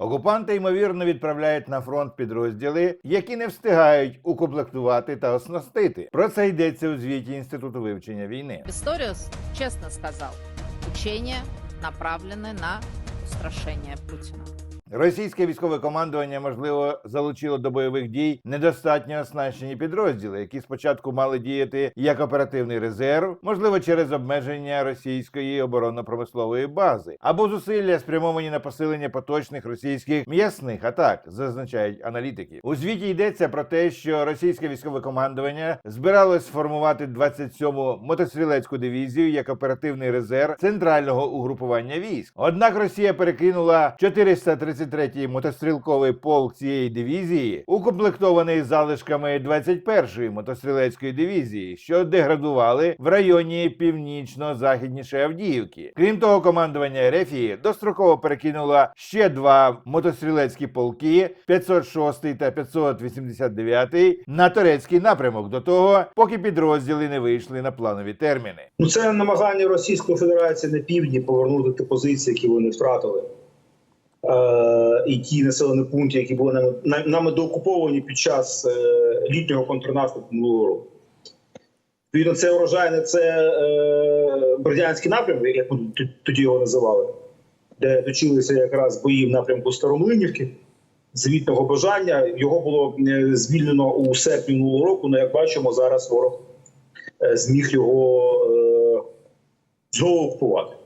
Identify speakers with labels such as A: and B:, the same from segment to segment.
A: Окупанти ймовірно відправляють на фронт підрозділи, які не встигають укомплектувати та оснастити. Про це йдеться у звіті інституту вивчення війни.
B: Писториус чесно сказав, учення направлене на страшення Путина.
A: Російське військове командування можливо залучило до бойових дій недостатньо оснащені підрозділи, які спочатку мали діяти як оперативний резерв, можливо, через обмеження російської оборонно-промислової бази, або зусилля спрямовані на посилення поточних російських м'ясних атак, зазначають аналітики. У звіті йдеться про те, що російське військове командування збиралось сформувати 27-му мотострілецьку дивізію як оперативний резерв центрального угрупування військ. Однак Росія перекинула 433-й мотострілковий полк цієї дивізії, укомплектований залишками 21-ї мотострілецької дивізії, що деградували в районі північно-західніше Авдіївки. Крім того, командування Рефії достроково перекинуло ще два мотострілецькі полки 506 та 589 на турецький напрямок до того, поки підрозділи не вийшли на планові терміни.
C: Ну, це намагання Російської Федерації на півдні повернути ті позиції, які вони втратили. Е, і ті населені пункти, які були нами, нами доокуповані під час е, літнього контрнаступу минулого року. Відповідно, це урожайне, це е, Бердянський напрямок, як ми тоді його називали, де точилися якраз бої в напрямку Старомлинівки, звітного бажання. Його було звільнено у серпні минулого року. але як бачимо, зараз ворог зміг його е, знову окупувати.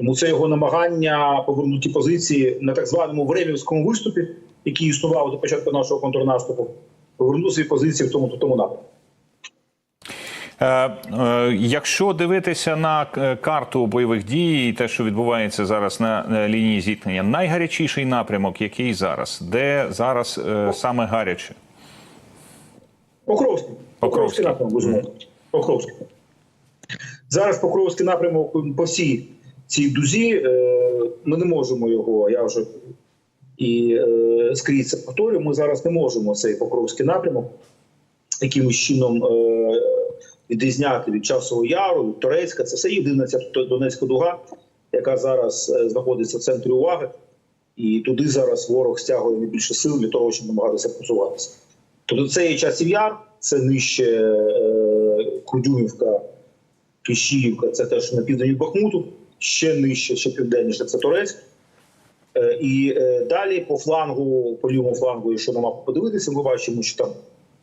C: Тому це його намагання повернути позиції на так званому времівському виступі, який існував до початку нашого контрнаступу, повернути свої позиції в тому тому напрямку.
D: Е, е, Якщо дивитися на е, карту бойових дій, і те, що відбувається зараз на лінії зіткнення, найгарячіший напрямок, який зараз, де зараз саме гаряче?
C: Покровський.
D: Покровський.
C: Покровський напрямок, безумовно. Покровський. Зараз Покровський напрямок по всій цій дузі. е, Ми не можемо його, я вже і е, скрізь це повторюю, ми зараз не можемо цей Покровський напрямок якимось чином е, відрізняти від Часового Яру, від Торецька. Це все єдина ця Донецька дуга, яка зараз знаходиться в центрі уваги. І туди зараз ворог стягує найбільше сил для того, щоб намагатися просуватися. Тобто це і часів яр, це нижче Курдюмівка, Кишіївка, це теж на південь Бахмуту, ще нижче, ще південніше це Торецьк. Е, і е, далі по флангу, по лівому флангу, якщо на мапу подивитися, ми бачимо, що там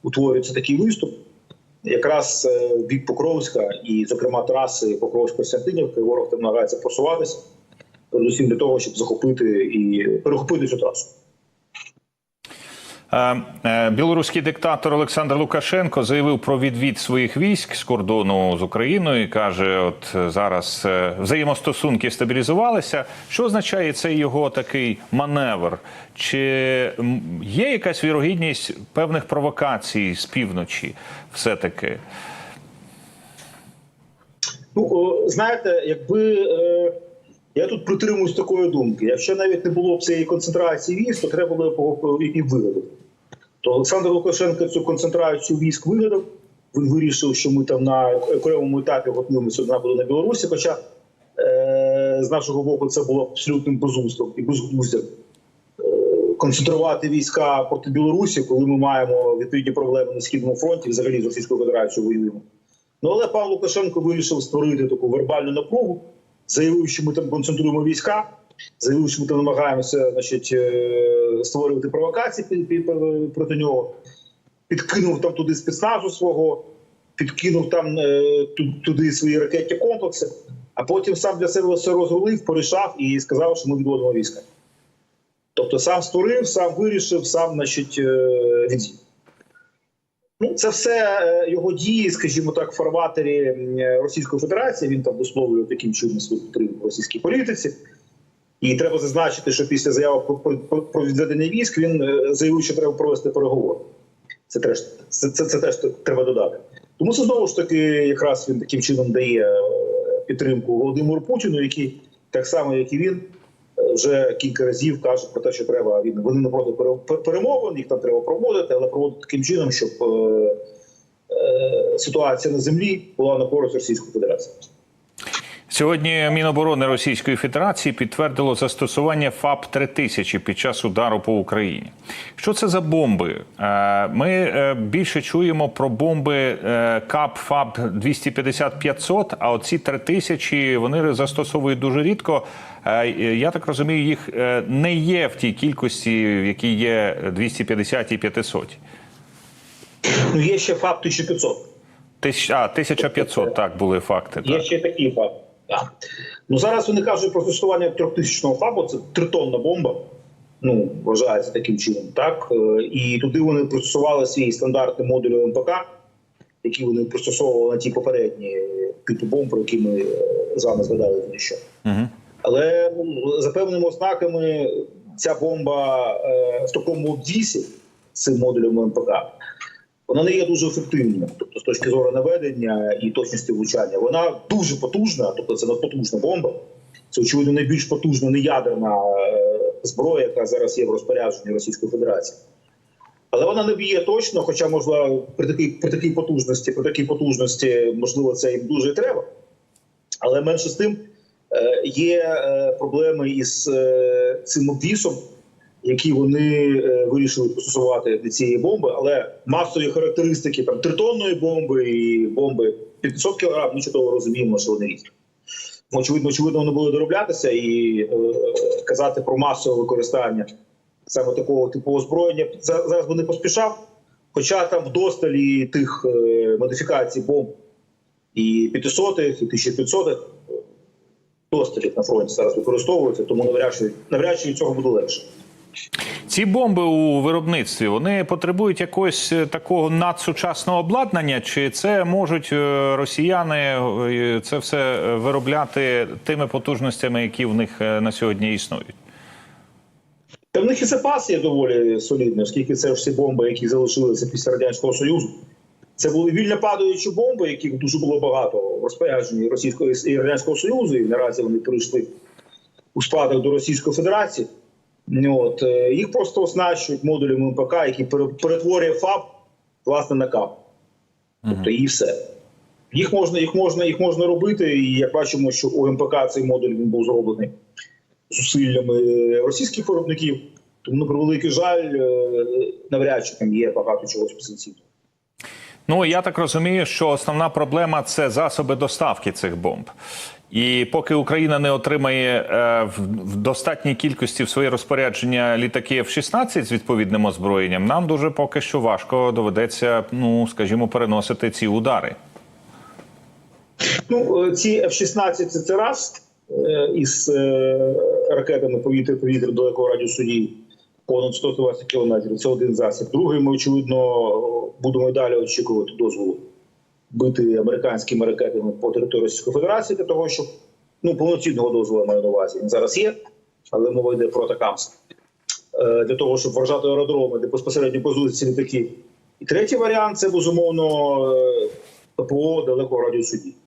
C: утворюється такий виступ. Якраз е, бік Покровська і, зокрема, траси Покровсько-Сянтинівки, ворог там намагається просуватися, передусім для того, щоб захопити і перехопити цю трасу.
D: Е, е, Білоруський диктатор Олександр Лукашенко заявив про відвід своїх військ з кордону з Україною. і Каже, от е, зараз взаємостосунки стабілізувалися. Що означає цей його такий маневр? Чи є якась вірогідність певних провокацій з півночі? Все таки?
C: Ну, знаєте, якби я тут притримуюсь такої думки, якщо навіть не було б цієї концентрації військ, то треба було б і вигадати. То Олександр Лукашенко цю концентрацію військ вигадав. Він вирішив, що ми там на окремому етапі готуємося до нападу на Білорусі. Хоча е, з нашого боку це було абсолютним безумством і безглуздям е, концентрувати війська проти Білорусі, коли ми маємо відповідні проблеми на східному фронті, взагалі з Російською Федерацією воюємо. Ну але пан Лукашенко вирішив створити таку вербальну напругу, заявив, що ми там концентруємо війська, заявив, що ми намагаємося значить, е, створювати провокації проти нього. Підкинув там туди спецназу свого, підкинув там е, туди свої ракетні комплекси, а потім сам для себе все розрулив, порішав і сказав, що ми відводимо війська. Тобто сам створив, сам вирішив, сам значить, е. Ну, це все його дії, скажімо так, в фарватері Російської Федерації. Він там висловлює таким чином свою підтримку російській політиці. І треба зазначити, що після заяви про, про, відведення військ він е, заявив, що треба провести переговори. Це теж це, це, це теж треба додати. Тому це знову ж таки, якраз він таким чином дає е, підтримку Володимиру Путіну, який так само, як і він, е, вже кілька разів каже про те, що треба він вони не проти перемовин, їх там треба проводити, але проводити таким чином, щоб е, е, ситуація на землі була на користь Російської Федерації.
D: Сьогодні Міноборони Російської Федерації підтвердило застосування ФАП 3000 під час удару по Україні. Що це за бомби? Е, Ми е, більше чуємо про бомби е, КАП ФАП 250-500, а оці 3000 вони застосовують дуже рідко. Я так розумію, їх не є в тій кількості, в якій є 250 і 500.
C: Ну, є ще ФАП 1500.
D: Тисяч, а, 1500, так, були факти.
C: Є
D: Так.
C: ще такий ФАП. Так. Ну зараз вони кажуть про застосування трьохтисячного ФАПу, це тритонна бомба. Ну, вважається таким чином, так Е, і туди вони пристосували свій стандартний модуль МПК, які вони пристосовували на ті попередні е, типи бомб, про які ми е, з вами згадали тільки.
D: Угу.
C: Але за певними ознаками ця бомба е, в такому обвісі з цим модулем МПК, вона не є дуже ефективною. Тобто, з точки зору наведення і точності влучання, вона дуже потужна, тобто це надпотужна бомба. Це очевидно найбільш потужна неядерна е, зброя, яка зараз є в розпорядженні Російської Федерації. Але вона не б'є точно, хоча можливо при такій при такій потужності, при такій потужності, можливо, це їм дуже треба. Але менше з тим е, є е, проблеми із цим обвісом, які вони е, вирішили пристосувати до цієї бомби. Але масові характеристики там тритонної бомби і бомби 500 кг, ми чудово розуміємо, що вони різні. Очевидно, очевидно, вони будуть дороблятися і е, казати про масове використання саме такого типу озброєння. Зараз би не поспішав, хоча там вдосталі тих е, модифікацій бомб і 500 і 1500 досталів на фронті зараз використовуються, тому навряд чи, навряд чи цього буде легше.
D: Ці бомби у виробництві вони потребують якогось е, такого надсучасного обладнання, чи це можуть е, росіяни е, це все виробляти тими потужностями, які в них на сьогодні існують?
C: Та в них і запас є доволі солідний, оскільки це всі бомби, які залишилися після радянського союзу. Це були вільно падаючі бомби, яких дуже було багато в розпорядженні Російського і радянського союзу. І наразі вони перейшли у спадок до Російської Федерації. Ну, От е, їх просто оснащують модулями МПК, які перетворює ФАБ власне на КАП. Тобто і все. Їх можна, їх можна, їх можна робити, і як бачимо, що у МПК цей модуль він був зроблений зусиллями російських виробників. Тому, на превеликий жаль, е, навряд чи там є багато чого специфічного.
D: Ну я так розумію, що основна проблема це засоби доставки цих бомб. І поки Україна не отримає е, в, достатній кількості в своє розпорядження літаки F-16 з відповідним озброєнням, нам дуже поки що важко доведеться, ну скажімо, переносити ці удари.
C: Ну, е, ці F-16 це, раз е, із ракетами повітря-повітря далекого радіусу дії понад 120 кілометрів. Це один засіб. Другий, ми, очевидно, будемо далі очікувати дозволу бити американськими ракетами по території Російської Федерації для того, щоб ну, повноцінного дозволу маю на увазі. Він зараз є, але мова йде про атакамс. Е, Для того, щоб вражати аеродроми, де безпосередньо базуються літаки. І третій варіант це безумовно е, ППО далекого радіусу дії.